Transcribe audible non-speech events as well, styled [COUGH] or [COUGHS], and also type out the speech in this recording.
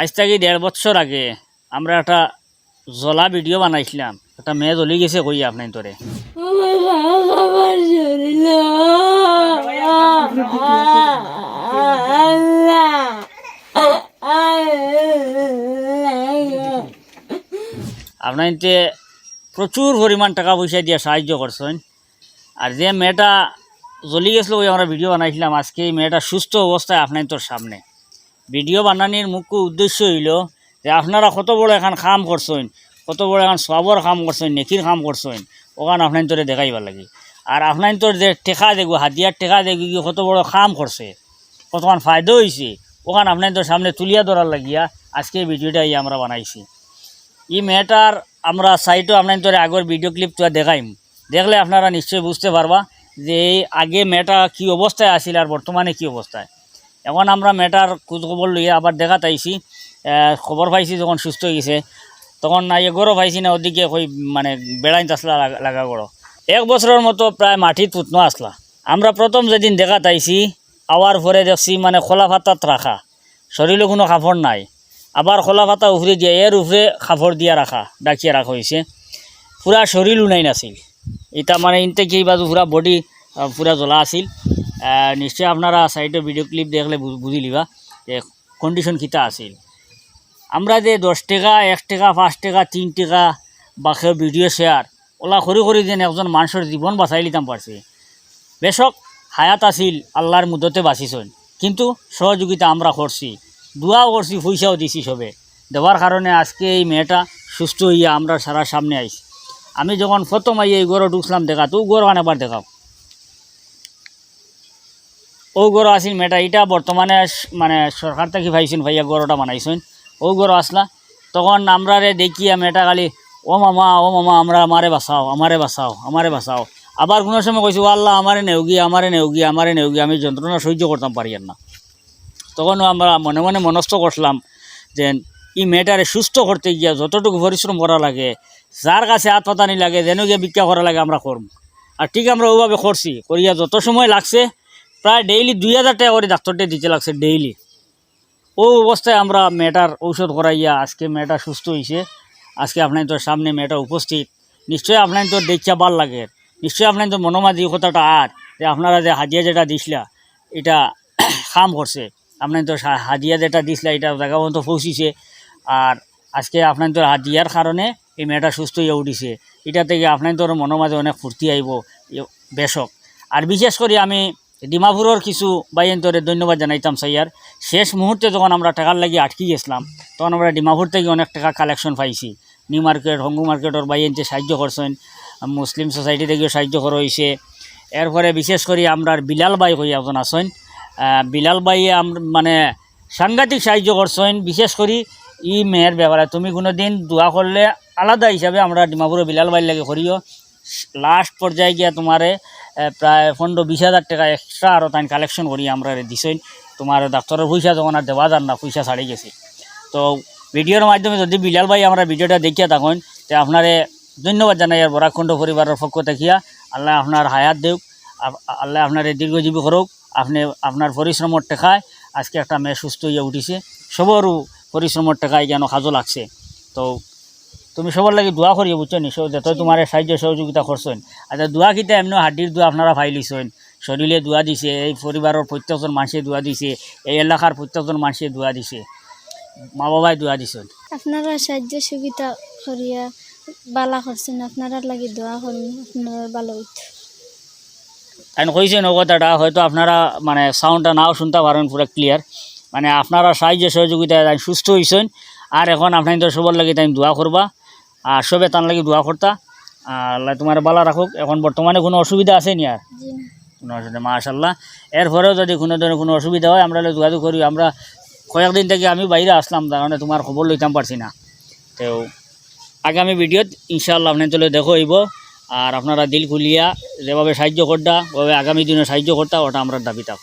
আজ থেকে দেড় বছর আগে আমরা একটা জলা ভিডিও বানাইছিলাম। একটা মেয়ে জ্বলি গেছে কই আপনার তোরে? আপনার প্রচুর পরিমাণ টাকা পয়সা দিয়ে সাহায্য করছেন। আর যে মেয়েটা জ্বলি গেছিল ওই আমরা ভিডিও বানাইছিলাম, আজকে এই মেয়েটা সুস্থ অবস্থায় আপনার তোর সামনে। ভিডিও বানানির মুখ্য উদ্দেশ্য হইল যে আপনারা কত বড় এখন কাম করছেন, কত বড় এখন সবর কাম করছেন, নেকির কাম করছেন, ওখান আপনার তোরে দেখাইবার লাগে। আর আপনার তোর যে টেকা দেখব, হাতিয়ার টেকা দেখবি কি কত বড় কাম করছে কতক্ষণ ফায়দা হয়েছে ওখান আপনার তোর সামনে তুলিয়া ধরার লাগিয়া আজকে ভিডিওটা এই আমরা বানাইছি। এই মেয়েটার আমরা সাইটও আপনার তোর আগের ভিডিও ক্লিপ তো দেখাইম। দেখলে আপনারা নিশ্চয়ই বুঝতে পারবা যে আগে মেয়েটা কি অবস্থায় আসিল আর বর্তমানে কি অবস্থায়। এখন আমরা মেয়েটার খোঁজ খবর লইয়া আবার দেখা তাইছি খবর পাইছি যখন সুস্থ হয়ে গেছে, তখন না এগরও পাইছি না ওদিকে কই মানে বেড়াইতে আসলা লাগা- গড়ো এক বছরের মতো প্রায় মাটিত পুতনো আসলা আমরা প্রথম যেদিন দেখা তাইছি আওয়ার পরে দেখছি মানে খোলা ভাতাত রাখা শরীরে কোনো কাপড় নাই। আবার খোলা পাতা উফরে দিয়ে এর উপরে কাপড় দিয়া রাখা ডাকিয়ে রাখা হয়েছে পুরা শরীর উনাই নাছিল। এটা মানে ইনতে কি বাজু পুরা বডি পুরা জ্বলা আছিল। নিশ্চয় আপনারা সাইডে ভিডিও ক্লিপ দেখলে বুঝি লিবা যে কন্ডিশন কিতা আছিল। আমরা যে দশ টাকা, এক টাকা, পাঁচ টাকা, তিন টাকা বা কেউ ভিডিও শেয়ার ওলা করি করি যেন একজন মানুষের জীবন বাঁচাই লিতাম পারছে বেশক হায়াত আছিল আল্লাহর মুদতে বাঁচিছন কিন্তু সহযোগিতা আমরা করছি দোয়াও করছি পয়সাও দিছি সবে। দেওয়ার কারণে আজকে এই মেয়েটা সুস্থ হইয়া আমরা সারা সামনে আইছি। আমি যখন প্রথম আই এই গড় ঢুকছিলাম দেখা তো গড় আবার দেখাও। ও গড় আসিল মেয়েটা এটা বর্তমানে মানে সরকার থেকে ভাইছেন ভাইয়া গড়টা বানাইছেন ও গড় আসলা তখন আমরা রে দেখিয়া মেয়েটা খালি ও মামা ও মামা, আমরা আমারে বাঁচাও আমারে বাঁচাও আমারে বাঁচাও। আবার কোনো সময় কইছি ও আল্লাহ আমারে নেউগি আমারে নেউগি আমারে নেউগি আমি যন্ত্রণা সহ্য করতাম পারি না তখন আমরা মনে মনে মনস্থ করলাম যে এই মেয়েটারে সুস্থ করতে গিয়া যতটুকু পরিশ্রম করা লাগে যার কাছে হাত পাতানি লাগে যেন গিয়ে ভিক্ষা করা লাগে, আমরা করব আর ঠিক আমরা ওভাবে করছি করিয়া যত সময় লাগছে প্রায় ডেইলি দুই হাজার টাকা করে ডাক্তারটা দিতে লাগছে ডেইলি ও অবস্থায় আমরা মেয়েটার ঔষধ করাইয়া, আজকে মেয়েটা সুস্থ হয়েছে আজকে আপনার তোর সামনে মেয়েটা উপস্থিত। নিশ্চয়ই আপনার তোর দেখিয়া ভালো লাগে। নিশ্চয়ই আপনার তো মনোমাজি কথাটা আর, যে আপনারা যে হাজিয়া যেটা দিছিলা, এটা [COUGHS] খাম করছে। আপনার তো হাদিয়া যেটা দিছিলা, এটা জায়গা পর্যন্ত পৌঁছিছে। আর আজকে আপনার তোর হাদিয়ার কারণে এই মেয়েটা সুস্থ হয়ে উঠিছে। এটা থেকে আপনার তোর মনের অনেক ফুর্তি আইব বেশক। আর বিশেষ করে আমি ডিমাপুরের কিছু বাইন্তরে ধন্যবাদ জানাইতাম সাইয়ার শেষ মুহূর্তে যখন আমরা টাকার লাগি আটকে গেছিলাম তখন আমরা ডিমাপুর থেকে অনেক টাকা কালেকশন পাইছি। নিউ মার্কেট হঙ্গু মার্কেটের বাইনতে সাহায্য করছেন মুসলিম সোসাইটি থেকেও সাহায্য করা হয়েছে এরপরে বিশেষ করে আমরা বিলাল বাই হয়ে একজন আহ, বিলাল বাই মানে সাংঘাতিক সাহায্য করছেন। বিশেষ করে ই মেয়ের ব্যাপারে। তুমি কোনো দিন দোয়া করলে আলাদা হিসাবে আমরা ডিমাপুরে বিলাল বাই লাগে করিও। লাস্ট পর্যায়ে গিয়া তোমারে প্রায় পনেরো বিশ হাজার টাকা এক্সট্রা আরও তাই কালেকশন করি আমরা দিছেন। তোমার ডাক্তারের পয়সা যখন আর দেওয়া যান না, পয়সা ছাড়ি গেছে। তো ভিডিওর মাধ্যমে যদি বিলাল ভাই আমরা ভিডিওটা দেখিয়া থাকুন, তে আপনারে ধন্যবাদ জানাই আর বরাকণ্ড পরিবারের পক্ষ দেখিয়া আল্লাহ আপনার হায়াত দেউক আল্লাহ আপনার দীর্ঘজীবী করুক, আপনি, আপনার পরিশ্রমের টেকায়। আজকে একটা মেয়ে সুস্থ হয়ে উঠিছে। সবরও পরিশ্রমের টেকায় যেন কাজও লাগছে। তো তুমি সবার লাগে দোয়া করিও বুঝছ নি? যত তোমার সাহায্য সহযোগিতা করছেন আচ্ছা দোয়া কিতা এমনি হাড্ডির দোয়া আপনারা ফাই লিছেন শরীরে দোয়া দিছে এই পরিবারের প্রত্যেকজন মানুষে দোয়া দিছে এই এলাকার প্রত্যেকজন মানুষে দোয়া দিছে। মা বাবাই দোয়া দিছেন। আপনারা সাহায্য সুবিধা করিয়া বালা করছেন আপনারা লাগি দোয়া করুন আপনারা ভালো হইতো আমি কইছেন ও কথাটা হয়তো আপনারা মানে সাউন্ডটা নাও শুনতে পারেন পুরো ক্লিয়ার মানে আপনারা সাহায্য সহযোগিতায় তাই সুস্থ হয়েছেন আর এখন আপনাদের সবার লাগে তাই দোয়া করবা আর সবে তার লাগে দোয়া করতা। আল্লাহ তোমার বালা রাখুক এখন বর্তমানে কোনো অসুবিধা আছে নি আর? কোনো অসুবিধা মাশাল্লাহ এরপরেও যদি কোনো ধরনের কোনো অসুবিধা হয় আমরা যোগাযোগ করি। আমরা কয়েকদিন থেকে আমি বাইরে আসলাম তার কারণে তোমার খবর লইতাম পারছি না। তো আগামী ভিডিওত ইনশাআল্লাহ আপনার চলে দেখো হইব। আর আপনারা দিল খুলিয়া যেভাবে সাহায্য করতা ওভাবে আগামী দিনে সাহায্য করতা ওটা আমরা দাবি থাক